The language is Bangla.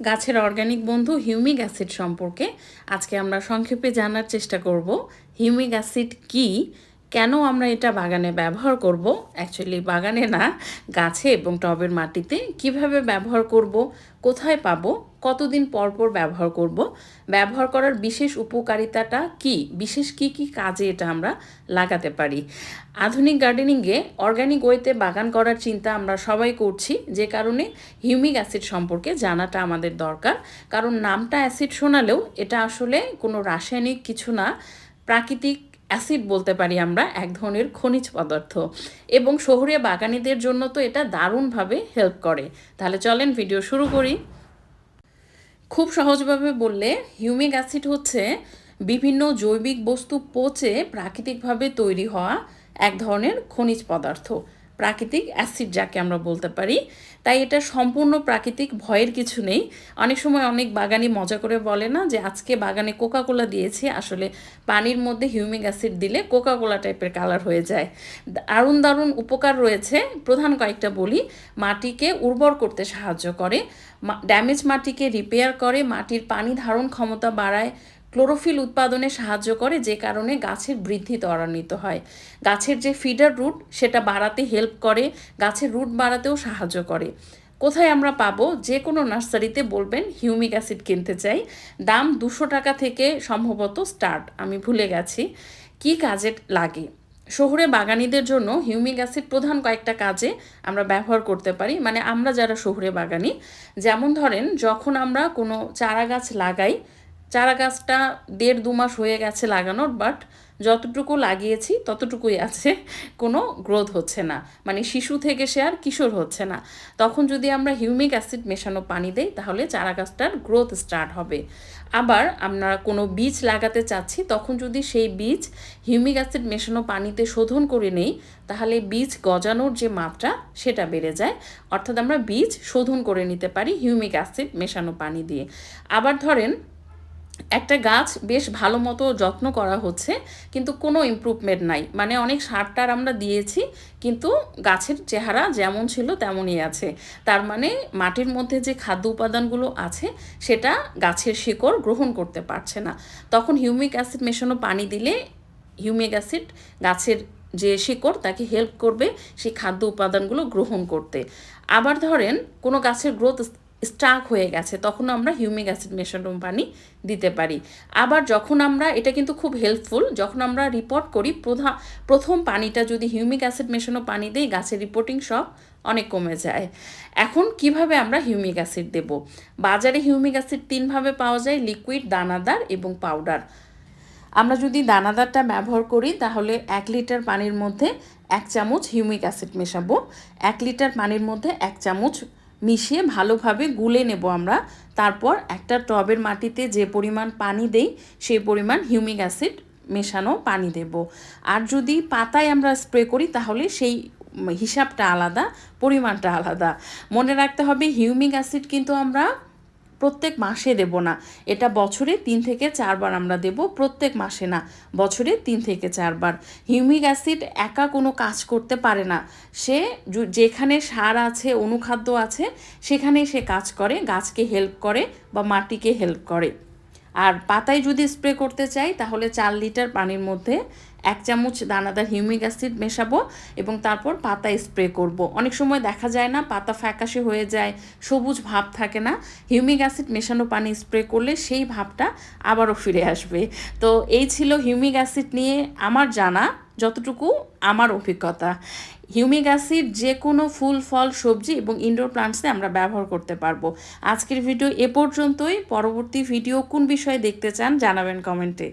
গাছের অর্গানিক বন্ধু হিউমিক অ্যাসিড সম্পর্কে আজকে আমরা সংক্ষেপে জানার চেষ্টা করব। হিউমিক অ্যাসিড কি? কেন আমরা এটা বাগানে ব্যবহার করব? অ্যাকচুয়ালি বাগানে না, গাছে এবং টবের মাটিতে কীভাবে ব্যবহার করব? কোথায় পাবো? কতদিন পর পর ব্যবহার করব? ব্যবহার করার বিশেষ উপকারিতাটা কি? বিশেষ কি কি কাজে এটা আমরা লাগাতে পারি? আধুনিক গার্ডেনিংয়ে অর্গানিক ওয়েতে বাগান করার চিন্তা আমরা সবাই করছি, যে কারণে হিউমিক অ্যাসিড সম্পর্কে জানাটা আমাদের দরকার। কারণ নামটা অ্যাসিড শোনালেও এটা আসলে কোনো রাসায়নিক কিছু না, প্রাকৃতিক অ্যাসিড বলতে পারি আমরা, এক ধরনের খনিজ পদার্থ। এবং শহুরে বাগানিদের জন্য তো এটা দারুণভাবে হেল্প করে। তাহলে চলেন ভিডিও শুরু করি। খুব সহজভাবে বললে হিউমিক অ্যাসিড হচ্ছে বিভিন্ন জৈবিক বস্তু পচে প্রাকৃতিকভাবে তৈরি হওয়া এক ধরনের খনিজ পদার্থ। প্রাকৃতিক অ্যাসিড যাকে আমরা বলতে পারি। তাই এটা সম্পূর্ণ প্রাকৃতিক ভয়ের কিছু নেই। অনেক সময় অনেক বাগানি মজা করে বলে না যে, আজকে বাগানে কোকাকোলা দিয়েছি, আসলে পানির মধ্যে হিউমিক অ্যাসিড দিলে কোকাকোলা টাইপের কালার হয়ে যায়। দারুণ দারুণ উপকার রয়েছে। প্রধান কয়েকটা বলি। মাটিকে উর্বর করতে সাহায্য করে। ড্যামেজ মাটিকে রিপেয়ার করে। মাটির পানি ধারণ ক্ষমতা বাড়ায়। ক্লোরোফিল উৎপাদনে সাহায্য করে, যে কারণে গাছের বৃদ্ধি ত্বরান্বিত হয়। গাছের যে ফিডার রুট, সেটা বাড়াতে হেল্প করে, গাছের রুট বাড়াতেও সাহায্য করে। কোথায় আমরা পাবো? যে কোনো নার্সারিতে বলবেন, হিউমিক অ্যাসিড কিনতে চাই। দাম দুশো টাকা থেকে সম্ভবত স্টার্ট, আমি ভুলে গেছি। কি কাজে লাগে? শহরে বাগানিদের জন্য হিউমিক অ্যাসিড প্রধান কয়েকটা কাজে আমরা ব্যবহার করতে পারি। মানে আমরা যারা শহরে বাগানি, যেমন ধরেন, যখন আমরা কোনো চারা গাছ লাগাই চারা গাছটা দেড় দু মাস হয়ে গেছে লাগানোর বাট যতটুকু লাগিয়েছি, ততটুকুই আছে, কোনো গ্রোথ হচ্ছে না। মানে শিশু থেকে সে আর কিশোর হচ্ছে না। তখন যদি আমরা হিউমিক অ্যাসিড মেশানো পানি দেই, তাহলে চারা গাছটার গ্রোথ স্টার্ট হবে। আবার আমরা কোনো বীজ লাগাতে চাচ্ছি, তখন যদি সেই বীজ হিউমিক অ্যাসিড মেশানো পানিতে শোধন করে নেই, তাহলে বীজ গজানোর যে মাত্রা, সেটা বেড়ে যায়। অর্থাৎ আমরা বীজ শোধন করে নিতে পারি হিউমিক অ্যাসিড মেশানো পানি দিয়ে। আবার ধরেন একটা গাছ বেশ ভালো মতো যত্ন করা হচ্ছে, কিন্তু কোনো ইম্প্রুভমেন্ট নাই। মানে অনেক সার টার আমরা দিয়েছি, কিন্তু গাছের চেহারা যেমন ছিল তেমনই আছে। তার মানে মাটির মধ্যে যে খাদ্য উপাদানগুলো আছে, সেটা গাছের শিকড় গ্রহণ করতে পারছে না। তখন হিউমিক অ্যাসিড মেশানো পানি দিলে হিউমিক অ্যাসিড গাছের যে শিকড়, তাকে হেল্প করবে সেই খাদ্য উপাদানগুলো গ্রহণ করতে। আবার ধরেন কোনো গাছের গ্রোথ স্টাক হয়ে গেছে তখন আমরা হিউমিক অ্যাসিড মেশানো পানি দিতে পারি। আবার যখন আমরা, এটা কিন্তু খুব হেল্পফুল যখন আমরা রিপোর্ট করি প্রধান প্রথম পানিটা যদি হিউমিক অ্যাসিড মেশানো পানি দিই, গাছের রিপোর্টিং সব অনেক কমে যায়। এখন কীভাবে আমরা হিউমিক অ্যাসিড দেব? বাজারে হিউমিক অ্যাসিড তিনভাবে পাওয়া যায় লিকুইড দানাদার এবং পাউডার আমরা যদি দানাদারটা ব্যবহার করি, তাহলে এক লিটার পানির মধ্যে এক চামচ হিউমিক অ্যাসিড মেশাবো। এক লিটার পানির মধ্যে এক চামচ মিশিয়ে ভালোভাবে গুলে নেব আমরা। তারপর একটা টবের মাটিতে যে পরিমাণ পানি দেই, সেই পরিমাণ হিউমিক অ্যাসিড মেশানো পানি দেব। আর যদি পাতায় আমরা স্প্রে করি, তাহলে সেই হিসাবটা আলাদা, পরিমাণটা আলাদা। মনে রাখতে হবে হিউমিক অ্যাসিড কিন্তু আমরা প্রত্যেক মাসে দেব না। এটা বছরে তিন থেকে চারবার আমরা দেব, প্রত্যেক মাসে না। বছরে তিন থেকে চারবার। হিউমিক অ্যাসিড একা কোনো কাজ করতে পারে না। সে যেখানে সার আছে, অনুখাদ্য আছে সেখানে সে কাজ করে, গাছকে হেল্প করে বা মাটিকে হেল্প করে। আর পাতায় যদি স্প্রে করতে চাই, তাহলে চার লিটার পানির মধ্যে এক চামচ দানাদার হিউমিক অ্যাসিড মেশাবো এবং তারপর পাতা স্প্রে করব। অনেক সময় দেখা যায় না, পাতা ফ্যাকাশে হয়ে যায়, সবুজ ভাব থাকে না। হিউমিক অ্যাসিড মেশানো পানি স্প্রে করলে সেই ভাবটা আবারও ফিরে আসবে। তো এই ছিল হিউমিক অ্যাসিড নিয়ে আমার জানা, যতটুকু আমার অভিজ্ঞতা। হিউমিক অ্যাসিড যে কোনো ফুল, ফল, সবজি এবং ইনডোর প্লান্টসে আমরা ব্যবহার করতে পারব। আজকের ভিডিও এ পর্যন্তই। পরবর্তী ভিডিও কোন বিষয়ে দেখতে চান জানাবেন কমেন্টে।